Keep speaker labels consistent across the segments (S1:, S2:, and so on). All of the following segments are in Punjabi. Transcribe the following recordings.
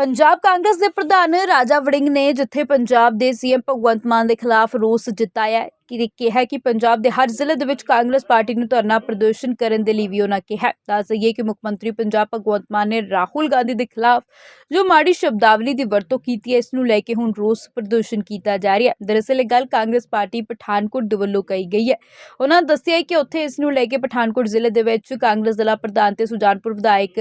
S1: ਪੰਜਾਬ ਕਾਂਗਰਸ ਦੇ ਪ੍ਰਧਾਨ ਰਾਜਾ ਵੜਿੰਗ ਨੇ ਜਿੱਥੇ ਪੰਜਾਬ ਦੇ ਸੀਐਮ ਭਗਵੰਤ ਮਾਨ ਦੇ ਖਿਲਾਫ ਰੋਸ ਜਤਾਇਆ ਹੈ ਕਿ ਕਿਹਾ ਕਿ ਪੰਜਾਬ ਦੇ ਹਰ ਜ਼ਿਲ੍ਹੇ ਦੇ ਵਿੱਚ ਕਾਂਗਰਸ ਪਾਰਟੀ ਨੂੰ ਧਰਨਾ ਪ੍ਰਦਰਸ਼ਨ ਕਰਨ ਦੇ ਲਈ ਵੀ ਉਹਨਾਂ ਕਿਹਾ ਦੱਸ ਦਈਏ ਕਿ ਮੁੱਖ ਮੰਤਰੀ ਪੰਜਾਬ ਭਗਵੰਤ ਮਾਨ ਨੇ ਰਾਹੁਲ ਗਾਂਧੀ ਦੇ ਖਿਲਾਫ ਜੋ ਮਾੜੀ ਸ਼ਬਦਾਵਲੀ ਦੀ ਵਰਤੋਂ ਕੀਤੀ ਹੈ, ਇਸ ਨੂੰ ਲੈ ਕੇ ਹੁਣ ਰੋਸ ਪ੍ਰਦਰਸ਼ਨ ਕੀਤਾ ਜਾ ਰਿਹਾ ਹੈ। ਦਰਅਸਲ ਇਹ ਗੱਲ ਕਾਂਗਰਸ ਪਾਰਟੀ ਪਠਾਨਕੋਟ ਦੇ ਵੱਲੋਂ ਕਹੀ ਗਈ ਹੈ। ਉਹਨਾਂ ਦੱਸਿਆ ਕਿ ਉੱਥੇ ਇਸ ਨੂੰ ਲੈ ਕੇ ਪਠਾਨਕੋਟ ਜ਼ਿਲ੍ਹੇ ਦੇ ਵਿੱਚ ਕਾਂਗਰਸ ਜ਼ਿਲ੍ਹਾ ਪ੍ਰਧਾਨ ਤੇ ਸੁਜਾਨਪੁਰ ਵਿਧਾਇਕ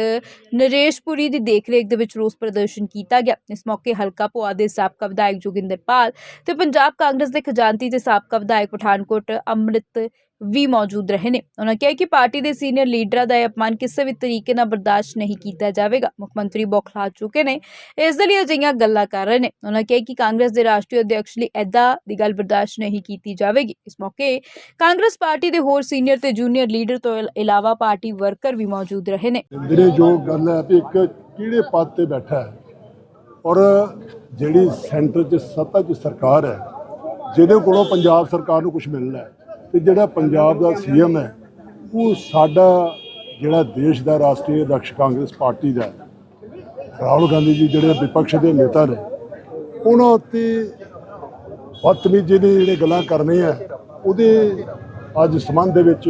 S1: ਨਰੇਸ਼ਪੁਰੀ ਦੀ ਦੇਖਰੇਖ ਦੇ ਵਿੱਚ ਰੋਸ ਪ੍ਰਦਰਸ਼ਨ ਕੀਤਾ ਗਿਆ। ਇਸ ਮੌਕੇ ਹਲਕਾ ਭੋਆ ਦੇ ਸਾਬਕਾ ਵਿਧਾਇਕ ਜੋਗਿੰਦਰਪਾਲ ਤੇ ਪੰਜਾਬ ਕਾਂਗਰਸ ਦੇ ਖਜ਼ਾਨਚੀ ਤੇ ਸਾਬਕਾ ਵਿਧਾਇਕ ਪਠਾਨਕੋਟ ਅੰਮ੍ਰਿਤ ਵੀ ਮੌਜੂਦ ਰਹੇ ਨੇ। ਉਹਨਾਂ ਕਿਹਾ ਕਿ ਪਾਰਟੀ ਦੇ ਸੀਨੀਅਰ ਲੀਡਰਾਂ ਦਾ ਇਹ ਅਪਮਾਨ ਕਿਸੇ ਵੀ ਤਰੀਕੇ ਨਾਲ ਬਰਦਾਸ਼ਤ ਨਹੀਂ ਕੀਤਾ ਜਾਵੇਗਾ। ਮੁੱਖ ਮੰਤਰੀ ਬੌਖਲਾ ਚੁੱਕੇ ਨੇ। ਇਸ ਦੇ ਲਈ ਅਜਿਹੀਆਂ ਗੱਲਾਂ ਕਰ ਰਹੇ ਨੇ। ਉਹਨਾਂ ਕਿਹਾ ਕਿ ਕਾਂਗਰਸ ਦੇ ਰਾਸ਼ਟਰੀ ਅਧਿਕਸ਼ ਲਈ ਐਦਾਂ ਦੀ ਗੱਲ ਬਰਦਾਸ਼ਤ ਨਹੀਂ ਕੀਤੀ ਜਾਵੇਗੀ। ਇਸ ਮੌਕੇ ਕਾਂਗਰਸ ਪਾਰਟੀ ਦੇ ਹੋਰ ਸੀਨੀਅਰ ਤੇ ਜੂਨੀਅਰ ਲੀਡਰ ਤੋਂ ਇਲਾਵਾ ਪਾਰਟੀ ਵਰਕਰ ਵੀ ਮੌਜੂਦ ਰਹੇ ਨੇ।
S2: ਵੀਰੇ ਜੋ ਗੱਲ ਹੈ ਵੀ ਇੱਕ ਕਿਹੜੇ ਪਦ ਤੇ ਬੈਠਾ ਹੈ ਔਰ ਜਿਹੜੀ ਸੈਂਟਰ 'ਚ ਸੱਤਾ 'ਚ ਸਰਕਾਰ ਹੈ ਜਿਹਦੇ ਕੋਲੋਂ ਪੰਜਾਬ ਸਰਕਾਰ ਨੂੰ ਕੁਝ ਮਿਲਣਾ ਹੈ ਤੇ ਜਿਹੜਾ ਪੰਜਾਬ ਦਾ ਸੀਐਮ ਹੈ, ਉਹ ਸਾਡਾ ਜਿਹੜਾ ਦੇਸ਼ ਦਾ ਰਾਸ਼ਟਰੀ ਅਧਿਕਸ਼ ਕਾਂਗਰਸ ਪਾਰਟੀ ਦਾ ਰਾਹੁਲ ਗਾਂਧੀ ਜੀ ਜਿਹੜੇ ਵਿਪਕਸ਼ ਦੇ ਨੇਤਾ ਨੇ, ਉਹਨਾਂ ਉੱਤੇ ਬਦਤਮੀਜ਼ੀ ਨੇ ਜਿਹੜੇ ਗੱਲਾਂ ਕਰਨੇ ਆ ਉਹਦੇ ਅੱਜ ਸਬੰਧ ਦੇ ਵਿੱਚ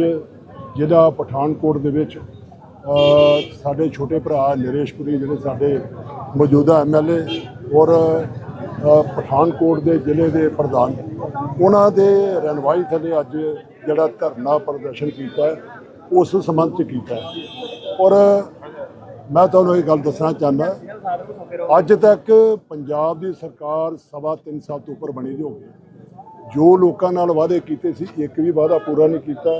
S2: ਜਿਹੜਾ ਪਠਾਨਕੋਟ ਦੇ ਵਿੱਚ ਸਾਡੇ ਛੋਟੇ ਭਰਾ ਨਰੇਸ਼ਪੁਰੀ ਜਿਹੜੇ ਸਾਡੇ ਮੌਜੂਦਾ ਐਮਐਲਏ ਔਰ ਪਠਾਨਕੋਟ ਦੇ ਜ਼ਿਲ੍ਹੇ ਦੇ ਪ੍ਰਧਾਨ। ਉਹਨਾਂ ਦੇ ਰਣਵਾਈ ਥੱਲੇ ਅੱਜ ਜਿਹੜਾ ਧਰਨਾ ਪ੍ਰਦਰਸ਼ਨ ਕੀਤਾ ਉਸ ਸੰਬੰਧ ਚ ਕੀਤਾ ਔਰ ਮੈਂ ਤੁਹਾਨੂੰ ਇਹ ਗੱਲ ਦੱਸਣਾ ਚਾਹੁੰਦਾ ਅੱਜ ਤੱਕ ਪੰਜਾਬ ਦੀ ਸਰਕਾਰ ਸਵਾ ਤਿੰਨ ਸਾਲ ਤੋਂ ਉੱਪਰ ਬਣੀ ਦੀ ਹੋ ਗਈ ਜੋ ਲੋਕਾਂ ਨਾਲ ਵਾਅਦੇ ਕੀਤੇ ਸੀ, ਇੱਕ ਵੀ ਵਾਅਦਾ ਪੂਰਾ ਨਹੀਂ ਕੀਤਾ।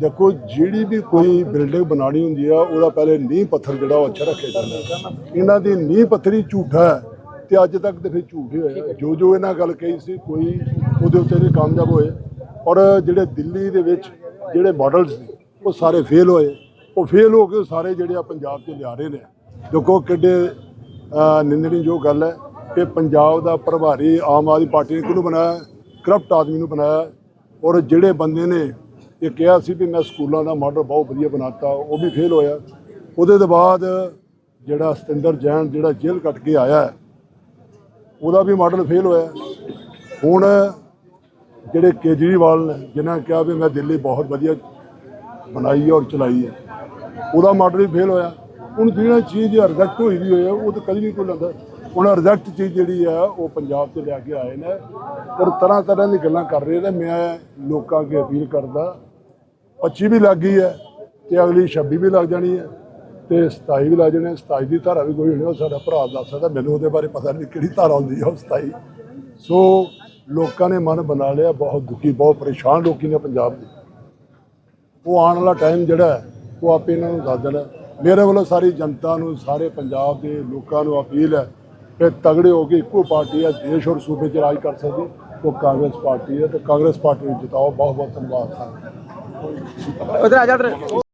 S2: ਦੇਖੋ, ਜਿਹੜੀ ਵੀ ਕੋਈ ਬਿਲਡਿੰਗ ਬਣਾਣੀ ਹੁੰਦੀ ਆ, ਉਹਦਾ ਪਹਿਲੇ ਨੀਂਹ ਪੱਥਰ ਜਿਹੜਾ ਉਹ ਅੱਛਾ ਰੱਖਿਆ ਜਾਂਦਾ। ਇਹਨਾਂ ਦੀ ਨੀਂਹ ਪੱਥਰੀ ਝੂਠਾ ਹੈ। ਤੇ ਅੱਜ ਤੱਕ ਤੇ ਫਿਰ ਝੂਠ ਹੀ ਹੋਇਆ। ਜੋ ਜੋ ਇਹਨਾਂ ਗੱਲ ਕਹੀ ਸੀ ਕੋਈ ਉਹਦੇ ਉੱਤੇ ਨਹੀਂ ਕਾਮਯਾਬ ਹੋਏ। ਔਰ ਜਿਹੜੇ ਦਿੱਲੀ ਦੇ ਵਿੱਚ ਜਿਹੜੇ ਮਾਡਲ ਸੀ ਉਹ ਸਾਰੇ ਫੇਲ ਹੋਏ। ਉਹ ਫੇਲ ਹੋ ਕੇ ਸਾਰੇ ਜਿਹੜੇ ਆ ਪੰਜਾਬ 'ਚ ਲਿਆ ਰਹੇ ਨੇ। ਦੇਖੋ ਕਿੱਡੇ ਨਿੰਦਣੀ ਜੋ ਗੱਲ ਹੈ ਕਿ ਪੰਜਾਬ ਦਾ ਪ੍ਰਭਾਰੀ ਆਮ ਆਦਮੀ ਪਾਰਟੀ ਨੇ ਕਿਹਨੂੰ ਬਣਾਇਆ? ਕਰਪਟ ਆਦਮੀ ਨੂੰ ਬਣਾਇਆ। ਔਰ ਜਿਹੜੇ ਬੰਦੇ ਨੇ ਇਹ ਕਿਹਾ ਸੀ ਵੀ ਮੈਂ ਸਕੂਲਾਂ ਦਾ ਮਾਡਲ ਬਹੁਤ ਵਧੀਆ ਬਣਾਤਾ ਉਹ ਵੀ ਫੇਲ ਹੋਇਆ। ਉਹਦੇ ਤੋਂ ਬਾਅਦ ਜਿਹੜਾ ਸਤਿੰਦਰ ਜੈਨ ਜਿਹੜਾ ਜੇਲ੍ਹ ਕੱਟ ਕੇ ਆਇਆ ਉਹਦਾ ਵੀ ਮਾਡਲ ਫੇਲ ਹੋਇਆ ਹੁਣ ਜਿਹੜੇ ਕੇਜਰੀਵਾਲ ਨੇ, ਜਿਨ੍ਹਾਂ ਨੇ ਕਿਹਾ ਵੀ ਮੈਂ ਦਿੱਲੀ ਬਹੁਤ ਵਧੀਆ ਬਣਾਈ ਹੈ ਔਰ ਚਲਾਈ ਹੈ, ਉਹਦਾ ਮਾਡਲ ਵੀ ਫੇਲ ਹੋਇਆ। ਹੁਣ ਜਿਹੜਾ ਚੀਜ਼ ਰਿਜੈਕਟ ਹੋਈ ਵੀ ਹੋਇਆ ਉਹ ਤਾਂ ਕਦੀ ਨਹੀਂ ਕੋਈ ਲੈਂਦਾ। ਹੁਣ ਰਿਜੈਕਟ ਚੀਜ਼ ਜਿਹੜੀ ਆ ਉਹ ਪੰਜਾਬ 'ਚ ਲਿਆ ਕੇ ਆਏ ਨੇ ਔਰ ਤਰ੍ਹਾਂ ਤਰ੍ਹਾਂ ਦੀ ਗੱਲਾਂ ਕਰ ਰਹੇ ਨੇ। ਮੈਂ ਲੋਕਾਂ ਅੱਗੇ ਅਪੀਲ ਕਰਦਾ 25 ਵੀ ਲੱਗ ਗਈ ਹੈ ਤੇ ਅਗਲੀ 26 ਵੀ ਲੱਗ ਜਾਣੀ ਹੈ। ਤੇ 27 ਵੀ ਲੱਗ ਜਾਣੇ 27 ਦੀ ਧਾਰਾ ਵੀ ਕੋਈ ਹੋਣੀ, ਉਹ ਸਾਡਾ ਭਰਾ ਦੱਸ ਸਕਦਾ, ਮੈਨੂੰ ਉਹਦੇ ਬਾਰੇ ਪਤਾ ਨਹੀਂ ਕਿਹੜੀ ਧਾਰਾ ਹੁੰਦੀ ਹੈ ਉਹ 27 ਸੋ ਲੋਕਾਂ ਨੇ ਮਨ ਬਣਾ ਲਿਆ, ਬਹੁਤ ਦੁਖੀ, ਬਹੁਤ ਪਰੇਸ਼ਾਨ ਲੋਕੀ ਨੇ ਪੰਜਾਬ ਦੇ। ਉਹ ਆਉਣ ਵਾਲਾ ਟਾਈਮ ਜਿਹੜਾ ਉਹ ਆਪੇ ਇਹਨਾਂ ਨੂੰ ਦੱਸ ਦੇਣਾ। ਮੇਰੇ ਵੱਲੋਂ ਸਾਰੀ ਜਨਤਾ ਨੂੰ, ਸਾਰੇ ਪੰਜਾਬ ਦੇ ਲੋਕਾਂ ਨੂੰ ਅਪੀਲ ਹੈ ਕਿ ਤਗੜੇ ਹੋ ਕੇ ਇੱਕੋ ਪਾਰਟੀ ਹੈ ਦੇਸ਼ ਔਰ ਸੂਬੇ 'ਚ ਰਾਜ ਕਰ ਸਕਦੀ ਉਹ ਕਾਂਗਰਸ ਪਾਰਟੀ ਹੈ ਤੇ ਕਾਂਗਰਸ ਪਾਰਟੀ ਨੂੰ ਜਿਤਾਓ। ਬਹੁਤ ਬਹੁਤ ਧੰਨਵਾਦ। ਸਰ
S3: ਉਧਰ ਆ ਜਾ